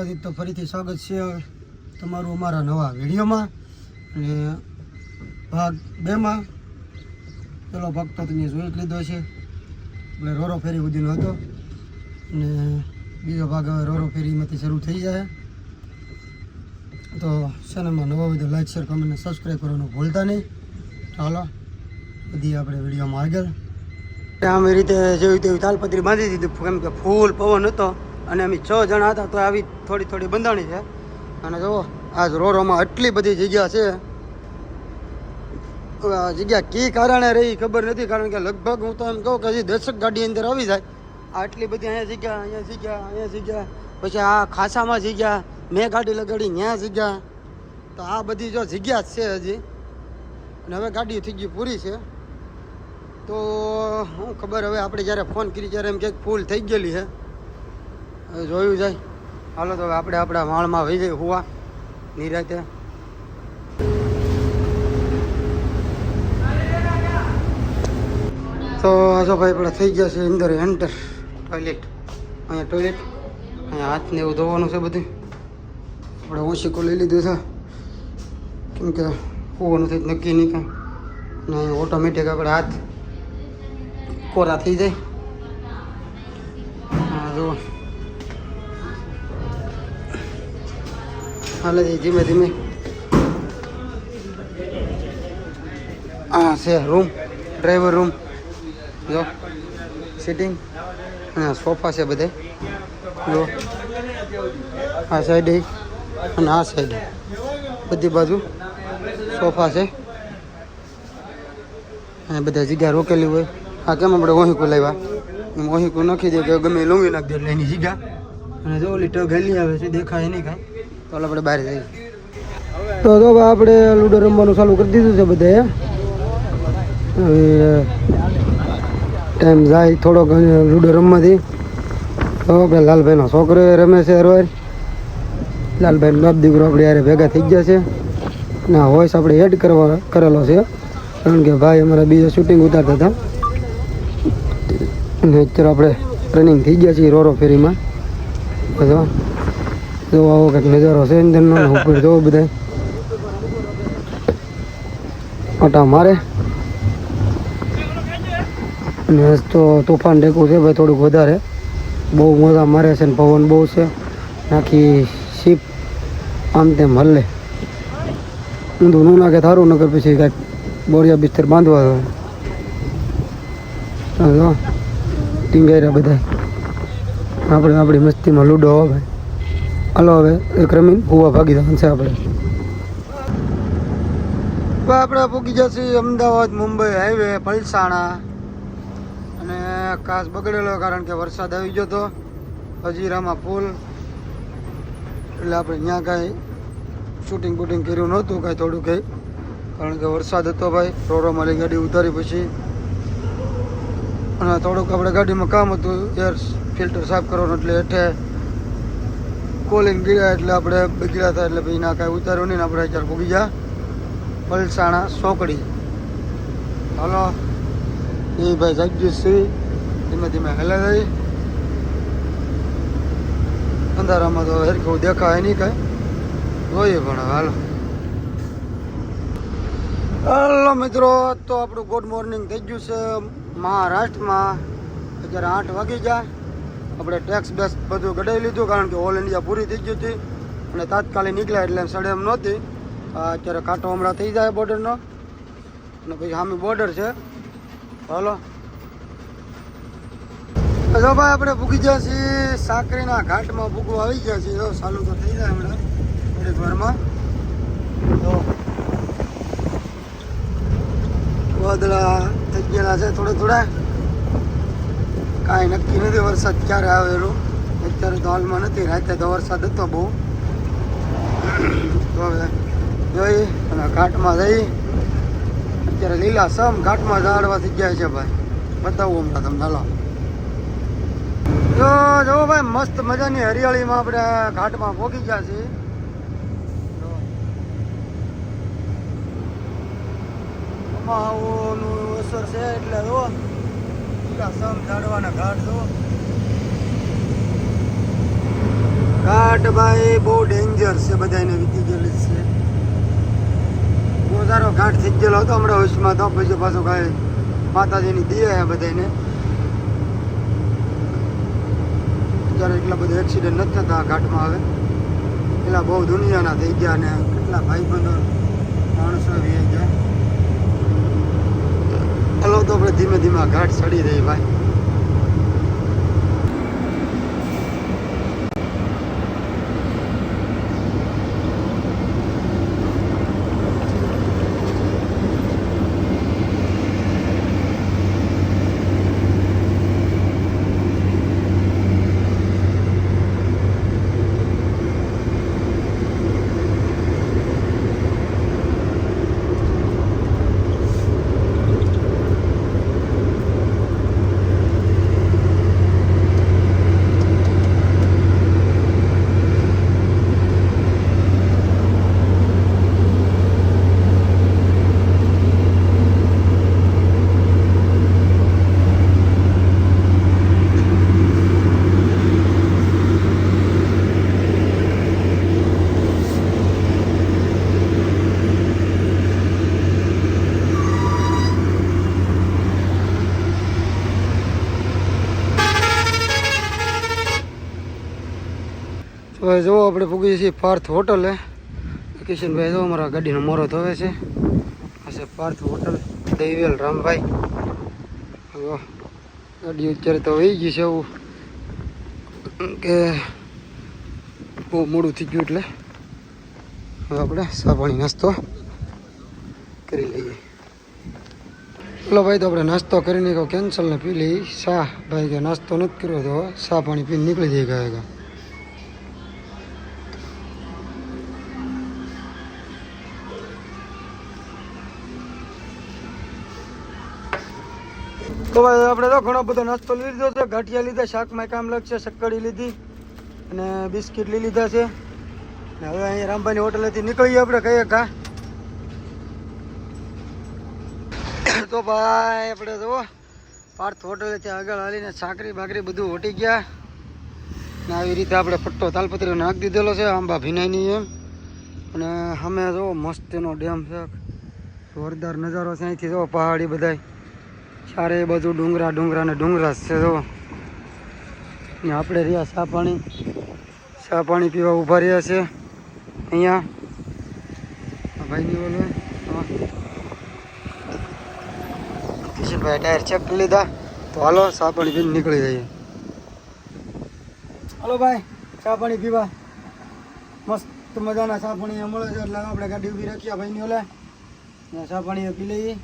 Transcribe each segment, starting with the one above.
દ્વારકાધીશ તો ફરીથી સ્વાગત છે તમારું અમારા નવા વિડીયોમાં. અને ભાગ બેમાં પેલો ભાગ તો તમે જોઈ જ લીધો છે. એટલે રોરો ફેરી સુધીનો હતો. અને બીજો ભાગ હવે રોરો ફેરીમાંથી શરૂ થઈ જાય. તો ચેનલમાં નવા બધું લાઇક શેર કમેન્ટ સબસ્ક્રાઈબ કરવાનું ભૂલતા નહીં. ચાલો, બધી આપણે વિડીયોમાં આગળ. આમ રીતે જેવી તેવી તાલપત્રી બાંધી દીધી. કેમ કે ફૂલ પવન હતો. અને અમે છ જણા હતા તો આવી થોડી થોડી બંધાણી છે. અને જુઓ, આજ રોરોમાં આટલી બધી જગ્યા છે. જગ્યા કી કારણે રહી ખબર નથી, કારણ કે લગભગ હું તો એમ કહું કે હજી દશક ગાડી અંદર આવી જાય. આટલી બધી અહીંયા જગ્યા અહીંયા જગ્યા અહીંયા જગ્યા. પછી આ ખાસામાં જગ્યા, મેં ગાડી લગાડી ત્યાં જગ્યા. તો આ બધી જો જગ્યા છે હજી. અને હવે ગાડી થઈ ગઈ પૂરી છે. તો હું ખબર હવે આપણે જ્યારે ફોન કરી ત્યારે એમ કે ફૂલ થઈ ગયેલી છે. જોયું જાય. હાલો તો આપણે આપણા માળમાં વહી જઈએ હુવા. નિરાતે. તો જો ભાઈ આપણે થઈ ગયા છે અંદર એન્ટર ટોયલેટ અહીંયા ટોયલેટ અહીંયા હાથને એવું ધોવાનું છે બધું. આપણે ઓશીકો લઈ લીધું છે. કેમ કે હોવાનું થઈ નક્કી નહીં કાંઈ. અહીંયા ઓટોમેટિક આપણે હાથ કોરા થઈ જાય. હા હાલે ધીમે ધીમે આ છે રૂમ ડ્રાઈવર રૂમ જો સિટિંગ અને સોફા છે બધે જો આ સાઈડે અને આ સાઈડે બધી બાજુ સોફા છે અને બધા જગ્યા રોકેલી હોય આ કેમ આપણે ઓહીકું લાવ્યા એમ ઓહીકું નાખી દે કે ગમે લૂંગી નાખી દે એની જગ્યા અને જો ઓલી ટગ હેલી આવે છે દેખાય નહીં કાંઈ તો આપણે બહાર જઈએ. તો તો આપણે લૂડો રમવાનું ચાલુ કરી દીધું છે બધાએ હવે ટાઈમ જાય થોડોક લૂડો રમવાથી. તો આપણે લાલભાઈનો છોકરો રમે છે હરવાર. લાલભાઈનો બાપ દીકરો આપણે યારે ભેગા થઈ ગયા છે. ના વોઇસ આપણે એડ કરવા, કરેલો છે. કારણ કે ભાઈ અમારા બીજા શૂટિંગ ઉતારતા હતા. અને અત્યારે આપણે રનિંગ થઈ ગયા છીએ રોરો ફેરીમાં. બધો જો આવો કંઈક નજારો છે અંદરનો ઉપર જોવો બધા આટા મારે. અને તો તોફાન ડેકું છે ભાઈ થોડુંક વધારે. બહુ મોજા મારે છે ને પવન બહુ છે. નાખી શીપ. આમ તેમ હલ્લે. ઊંધું નું નાખે થારું નગર પછી કાંઈક બોરિયા બિસ્તર બાંધવા તો જો ટીંગાયરા બધા આપણે આપણી મસ્તીમાં લૂડો હોય ભાઈ. હાલો હવે, એક રમીન ભૂવા ભાગી જવાનું છે આપણે. આપણે પૂકી જશે અમદાવાદ, મુંબઈ હાઈવે, પલસાણા. અને કાચ બગડેલો કારણ કે વરસાદ આવી ગયો તો. હજીરામાં પુલ. એટલે આપણે ત્યાં કાંઈ શૂટિંગ બૂટિંગ કર્યું નહોતું, કાંઈ થોડું કંઈ. કારણ કે વરસાદ હતો ભાઈ, રોરો મારી ગાડી ઉતારી પછી. અને થોડુંક આપણે ગાડીમાં કામ હતું એર ફિલ્ટર સાફ કરવાનું એટલે હેઠે કોલિંગ ગયા એટલે આપણે બગડ્યા હતા એટલે પછી ના કાંઈ ઉતાર્યો નહીં આપણે અત્યારે પૂગી ગયા. પલસાણા સોકડી. હાલો. એ ભાઈ જગજીતસિંહ ધીમે ધીમે હેલે થઈ અંધારામાં તો હરખું દેખાય નહીં કાંઈ. જોઈએ પણ હાલો. હલો મિત્રો, તો આપણું ગુડ મોર્નિંગ થઈ ગયું છે મહારાષ્ટ્રમાં. અત્યારે આઠ વાગી ગયા. આપણે ટેક્સ બેસ બધું કઢાવી લીધું કારણ કે ઓલ ઇન્ડિયા પૂરી થઈ ગઈ હતી અને તાત્કાલિક નીકળ્યા એટલે સડે એમ નહોતી. અત્યારે કાંટો હમણાં થઈ જાય બોર્ડરનો અને પછી સામે બોર્ડર છે. હલો. જો ભાઈ, આપણે ભૂગી ગયા છીએ. સાકરીના ઘાટમાં ભૂગવા આવી ગયા છીએ જો ચાલુ તો થઈ જાય હમણાં. થોડીક વારમાં. તો વાદળા થઈ ગયેલા છે થોડા થોડા. કાંઈ નક્કી નથી, વરસાદ ક્યારે આવે એનું અત્યારે તો હાલમાં નથી, રાતે તો વરસાદ હતો બહુ. તો હવે જોઈ અને ઘાટમાં જઈ. અત્યારે લીલા સમ ઘાટમાં ઝાડવા થઈ છે ભાઈ. બતાવું હમણાં તમને, હાલો. જો જો ભાઈ, મસ્ત મજાની હરિયાળીમાં આપણે ઘાટમાં પહોંચી ગયા છીએ. નું અસર છે એટલે જો સમ ઝાડવાના ઘાટ તો? ઘાટ ભાઈ બહુ ડેન્જર છે બધાને વીતી ગયેલી છે. સારો ઘાટ થઈ ગયેલો હતો હમણાં હોશમાં તો, પછી પાછો કાંઈ માતાજીની દિયા બધાને અત્યારે એટલા બધા એક્સિડન્ટ નથી થતા ઘાટમાં હવે. એટલા બહુ દુનિયાના થઈ ગયા ને કેટલા ભાઈ બંધો માણસો વી ગયા. હલો તો આપણે ધીમે ધીમે ઘાટ ચડી રહી ભાઈ તો હવે જો આપણે પૂગીએ છીએ પાર્થ હોટલે. કિશનભાઈ તો અમારા ગાડીનો મોરો ધોવે છે. હશે પાર્થ હોટલ. દહીવેલ રામભાઈ. ગાડી અત્યારે તો વહી ગઈ છે એવું કે બહુ મોડું થઈ ગયું એટલે હવે આપણે ચા પાણી નાસ્તો કરી લઈએ. ચલો ભાઈ, તો આપણે નાસ્તો કરીને કેન્સલ ને પી લઈ શાહ ભાઈ કે નાસ્તો નથી કર્યો તો શાહ પાણી પીને નીકળી જઈ ગયા તો ભાઈ આપણે તો ઘણો બધો નાસ્તો લીધો છે. ગાંઠિયા લીધા, શાકમાં કામ લાગશે, શક્કડી લીધી અને બિસ્કિટ લઈ લીધા છે. ને હવે અહીંયા રામભાઈની હોટલેથી નીકળીએ આપણે, કહીએ કા તો ભાઈ આપણે જુઓ, પાર્થ હોટલેથી આગળ હાલીને સાકરી બાકરી બધું હોટી ગયા. ને આવી રીતે આપણે પટ્ટો તાલપત્રીનો નાખી દીધેલો છે, આંબા ભીનાઈની એમ. અને અમે જુઓ મસ્ત એનો ડેમ છે. જોરદાર નજારો છે અહીંથી જો પહાડી બધાય. ચારે બાજુ ડુંગરા ડુંગરા ને ડુંગરા છે તો આપણે રહ્યા સા પાણી. સા પાણી પીવા ઊભા રહ્યા છે. અહીંયા. ભાઈની બોલો કિશનભાઈ ટાયર ચેક કરી લીધા. તો હાલો સા પાણી પીને નીકળી જઈએ. હાલો ભાઈ, ચા પાણી પીવા. મસ્ત મજાના સા પાણી મળે છે, એટલે આપણે ગાડી ઊભી રાખીએ ભાઈની ઓલે. સા પાણી પી લઈએ.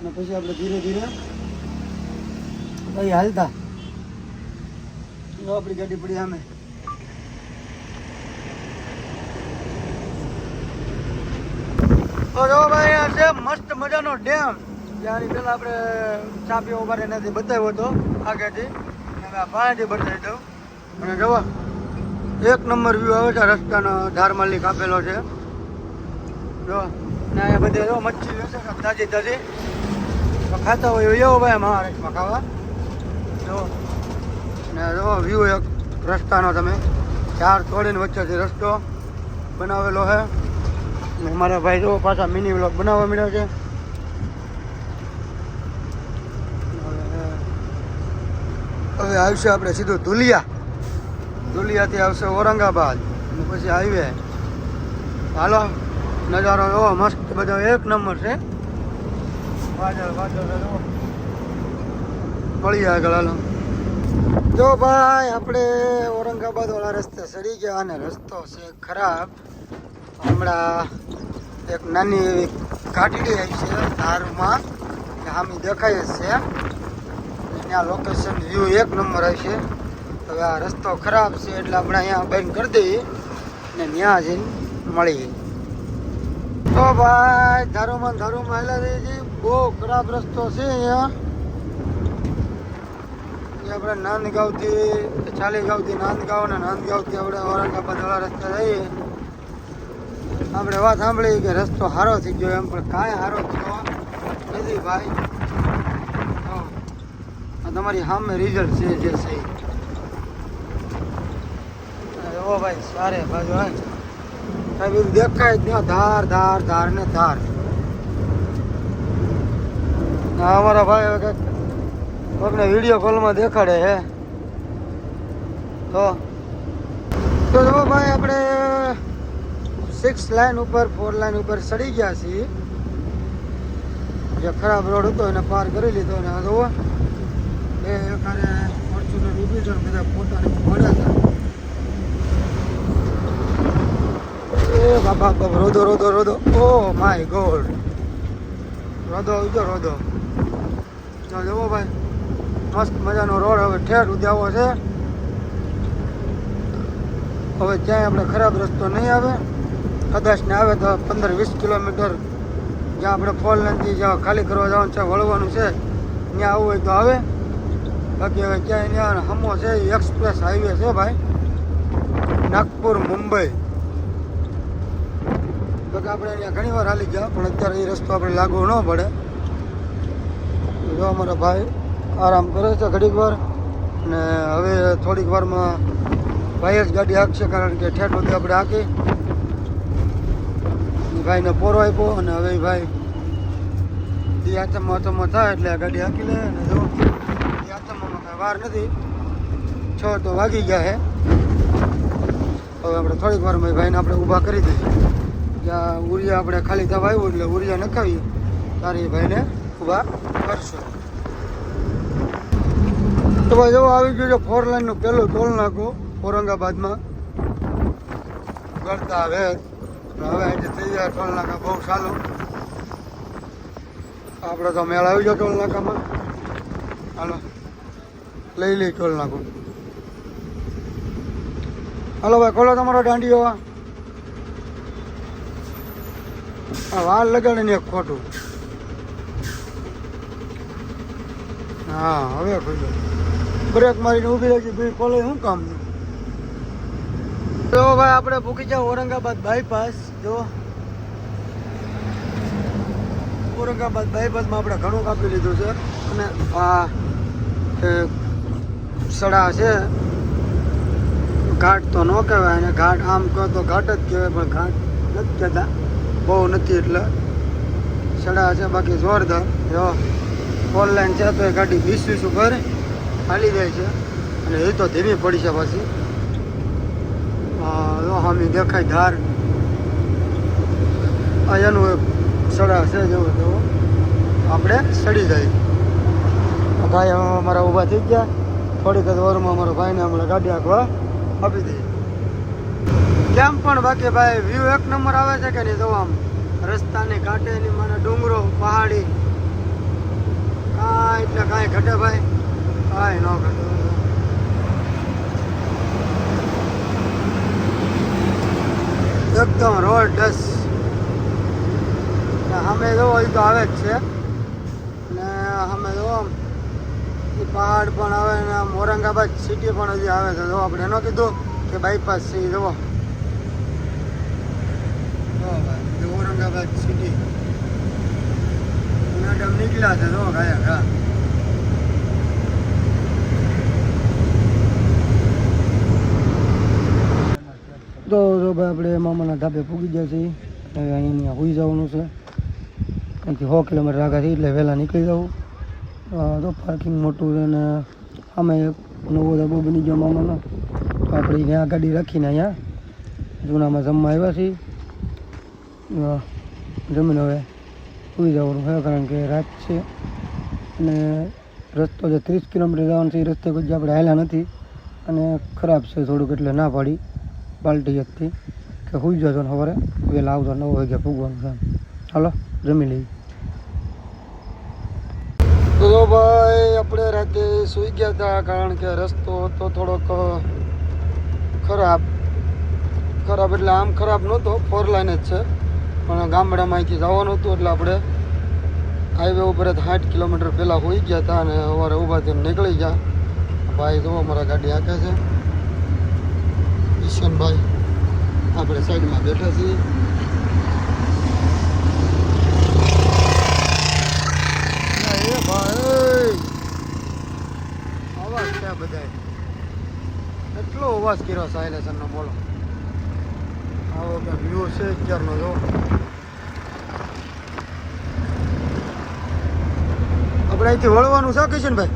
અને પછી આપણે ધીરે ધીરે ભાઈ હાલતા. આપણી ગાડી પડી સામે. મસ્ત મજાનો ડેમ. જ્યાંની પેલા આપણે ચાપી ઊભા એનાથી બતાવ્યો હતો, આગળથી. આ પાણીથી બતાવી દઉં. અને જવા એક નંબર વ્યૂ આવે છે રસ્તાનો રસ્તાનો ધારમાલી કાપેલો છે. જો ને અહીંયા બધે જો મચ્છી તાજી તાજી. ખાતા હોય એવો ભાઈ મહારાષ્ટ્રમાં ખાવા. જો. ને જો વ્યૂ એક રસ્તાનો તમે. ચાર તોડીને વચ્ચેથી રસ્તો બનાવેલો છે ને મારા ભાઈ જો પાછા મિની બ્લોક બનાવવા મળ્યો છે. હવે આવશે આપણે સીધું ધુલિયા. ધુલિયાથી આવશે ઔરંગાબાદ. અને પછી હાઈવે હાલો. નજારો એવો મસ્ત બધો. એક નંબર છે. વાદળ વાદળ. મળીએ આગળ, હાલો. જો ભાઈ, આપણે ઔરંગાબાદ વાળા રસ્તે ચડી ગયા અને રસ્તો છે ખરાબ. હમણાં એક નાની એવી ઘાટડી આવી છે ધારમાં. હામી દેખાય જ છે. ત્યાં લોકેશન વ્યૂ એક નંબર હશે હવે આ રસ્તો ખરાબ છે એટલે આપણે અહીંયા બંધ કરી દઈએ ને ત્યાં જઈને મળીએ. તો ભાઈ, ધારુમાં ધારુમાં હેલા રહી છે બહુ ખરાબ રસ્તો છે અહીંયા. એ આપણે નાંદગાંવથી, ચાલીગાંવથી નાંદગાંવ અને નાંદગાંવથી આપણે ઔરંગાબાદ વાળા રસ્તા જઈએ. આપણે વાત સાંભળી કે રસ્તો સારો થઈ ગયો એમ, પણ કાંઈ સારો થયો નથી ભાઈ. આ તમારી સામે રિઝલ્ટ છે જે છે. જુઓ ભાઈ, સારે બાજુ કાંઈ દેખાય જ નહીં ધાર ધાર ધાર ને ધાર. આ અમારા ભાઈ હવે કંઈક વીડિયો કોલમાં દેખાડે હે તો તો જો ભાઈ આપણે સિક્સ લાઈન ઉપર ફોર લાઈન ઉપર ચડી ગયા છીએ. જે ખરાબ રોડ હતો એને પાર કરી લીધો અને આ જુઓ એ એકારે ફોર્ચ્યુનર છે બધા પોતાને મળ્યા હતા. એ બાબા બાબા રોદો રોદો ઓ માય ગોડ રોધો રોદો ચાલો જુઓ ભાઈ. મસ્ત મજાનો રોડ હવે ઠેર સુધી છે. હવે ક્યાંય આપણે ખરાબ રસ્તો નહીં આવે. કદાચ ને આવે તો પંદર વીસ કિલોમીટર જ્યાં આપણે ફોલ નથી, જ્યાં ખાલી કરવા જવાનું છે, વળવાનું છે, ત્યાં આવવું હોય તો આવે. બાકી હવે ક્યાંય ત્યાં હમો છે એક્સપ્રેસ હાઈવે છે ભાઈ. નાગપુર, મુંબઈ. બાકી આપણે અહીંયા ઘણી વાર હાલી ગયા, પણ અત્યારે એ રસ્તો આપણે લાગુ ન પડે. જો અમારા ભાઈ આરામ કરે છે ઘડીક વાર. અને હવે થોડીક વારમાં ભાઈ જ ગાડી હાંકશે કારણ કે ઠેઠ સુધી આપણે હાંકી. ભાઈને પોરો આપ્યો અને હવે ભાઈ ઈ આચમમાં આચમમાં થાય એટલે આ ગાડી હાંકી લે. અને જો, ઈ આચમમાં કાંઈ વાર નથી. છ તો વાગી ગયા છે હવે આપણે થોડીક વારમાં ભાઈને આપણે ઊભા કરી દઈએ. જ્યાં ઉરિયા આપણે ખાલી થવા આવ્યું એટલે ઉરિયા નખાવીએ. તારી ભાઈને ઊભા કરશું. તો ભાઈ જો આવી ગયું છે ફોર લાઈનનું પહેલું ટોલ નાકું, ઔરંગાબાદમાં. ગળતા હવે હવે આજે થઈ ગયા ટોલ નાકા, બહુ સારું. આપણે તો મેળ આવી ગયો ટોલ નાકામાં. હાલો, લઈ લઈ ટોલ નાકું. હાલો ભાઈ, ખોલો તમારો દાંડીઓ આ. વાર લગાડીને એક ખોટું. હા, હવે ખોલ્યો બ્રેક મારીને ઊભી રહી ભાઈ કોલેજ શું કામ તો ભાઈ, આપણે પૂકી જાવ ઔરંગાબાદ બાયપાસ જો. ઔરંગાબાદ બાયપાસમાં આપણે ઘણું કાપી લીધું છે. અને આ સડા છે. ઘાટ તો ન કહેવાય, અને ઘાટ આમ કહો તો ઘાટ જ કહેવાય, પણ ઘાટ નથી કહેતા. બહુ નથી એટલે. સડા છે, બાકી જોરદાર, જો. ફોર લાઈન છે, તો એ ગાડી વીસ વીસ ઉપર હાલી જાય છે. અને એ તો ધીમી પડી છે પાછી. સામે દેખાય ધાર. અહીંયાનું એક સડા છે જેવું તેવો આપણે સડી જાય. ભાઈ અમારા ઊભા થઈ ગયા. થોડીક જ વારમાં અમારા ભાઈને હમણાં ગાડી આંકવા આપી દઈએ કેમ પણ બાકી ભાઈ વ્યૂ એક નંબર આવે છે કે નહીં? જો આમ રસ્તાની કાંઠેની મને ડુંગરો, પહાડી એટલે કાંઈ ઘટે ભાઈ? કાંઈ ન ઘટે. એકદમ રોડ ડસ અમે જો એ તો આવે જ છે. ને અમે જો એ પહાડ પણ આવે ને આમ ઔરંગાબાદ સિટી પણ હજી આવે છે. જો આપણે એનો કીધું કે બાયપાસ છે ભાઈ ઔરંગાબાદ સિટી મેડમ નીકળ્યા છે, જો ગયા ઘા તો જો ભાઈ આપણે મામાના ધાબે પૂગી ગયા છીએ. હવે અહીંયા હોઈ જવાનું છે. અહીંથી સો કિલોમીટર આગળ છે, એટલે વહેલા નીકળી જવું તો પાર્કિંગ મોટું છે અને અમે એક નવો ધાબો બની ગયો મામાનો. તો આપણે ત્યાં ગાડી રાખીને અહીંયા જૂનામાં જમવા આવ્યા છીએ. જમીને હવે સુઈ જવાનું છે, કારણ કે રાત છે. અને રસ્તો જે ત્રીસ કિલોમીટર જવાનો છે, એ રસ્તે કોઈ આપણે હાલ્યા નથી. અને ખરાબ છે થોડુંક, એટલે ના પાડી. પાલટી એકથી કે સુઈ જજો ને સવારે વહેલા આવજો નવ વાગ્યા પૂગવાનું છે. હાલો, જમી લઈએ. તો ભાઈ, આપણે રાતે સુઈ ગયા હતા, કારણ કે રસ્તો હતો થોડોક, ખરાબ. ખરાબ એટલે આમ ખરાબ નહોતો ફોર લાઈન જ છે. પણ ગામડામાં અહીંથી જવાનું હતું એટલે આપણે હાઈવે ઉપર સાઠ કિલોમીટર પહેલાં હોઈ ગયા હતા અને સવારે ઊભા થઈને નીકળી ગયા. ભાઈ જો અમારા ગાડી હાંકે છે. ઈશનભાઈ આપણે સાઈડમાં બેઠા છીએ. ભાઈ આવા છે બધાય. એટલો અવાજ કર્યો સાયલેશનનો, બોલો. આવો કે વ્યૂ છે અત્યારનો, જો. આપણે અહીંથી વળવાનું છે, કિશનભાઈ?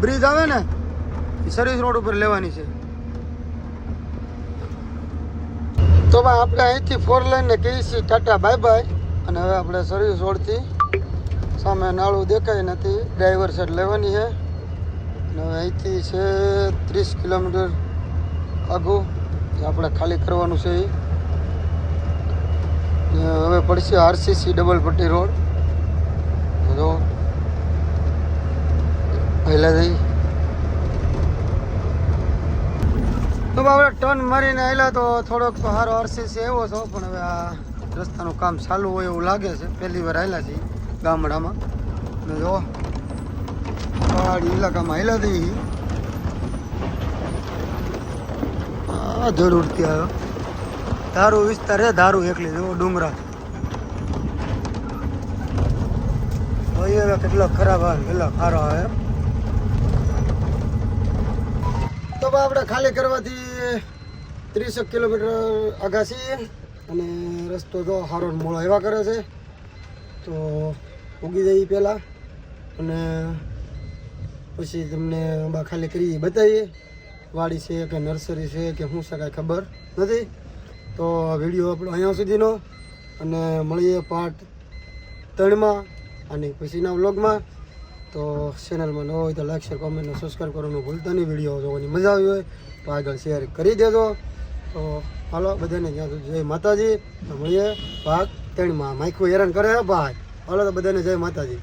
બ્રિજ આવે ને? સર્વિસ રોડ ઉપર લેવાની છે. તો આપણે અહીંથી ફોર લાઈનને કહીએ ટાટા બાય બાય અને હવે આપણે સર્વિસ રોડથી સામે નાળું દેખાય નથી. ડ્રાઈવર સાઈડ લેવાની છે. અને હવે અહીંથી છે ત્રીસ કિલોમીટર આઘું જે આપણે ખાલી કરવાનું છે એ હવે પડશે આરસીસી ડબલ પટ્ટી રોડ જો. પહેલાં જઈ તો આપણે ટર્ન મારીને આવેલા તો થોડોક તો સારો આરસીસી એવો છો, પણ હવે આ રસ્તાનું કામ ચાલુ હોય એવું લાગે છે. પહેલી વાર આવેલા છીએ ગામડામાં. જો પહાડી ઇલાકામાં આવેલા થઈ જરૂરથી આવ્યો. ધારું વિસ્તાર છે, ધારું એકલી જો ડુંગરા હવે કેટલો ખરાબ આવે કેટલો સારો આવે. તો આપણે ખાલી કરવાથી ત્રીસેક કિલોમીટર અગાસી અને રસ્તો તો સારો મોળો એવા કરે છે, તો ઉગી જઈએ પહેલાં. અને પછી તમને બા ખાલી કરી બતાવીએ, વાડી છે કે નર્સરી છે કે શું છે કાંઈ ખબર નથી. તો વીડિયો આપણો અહીંયા સુધીનો. અને મળીએ પાર્ટ ત્રણમાં અને પછીના વ્લોગમાં. તો ચેનલમાં ન હોય તો લાઈક શેર કોમેન્ટ સબસ્ક્રાઈબ કરવાનું ભૂલતા નહીં. વીડિયો જોવાની મજા આવી હોય તો આગળ શેર કરી દેજો. તો હાલો, બધાને જ્યાં જય માતાજી. મળીએ ભાગ ત્રણમાં માઇકું હેરાન કરે? ભાઈ. હાલો તો બધાને જય માતાજી.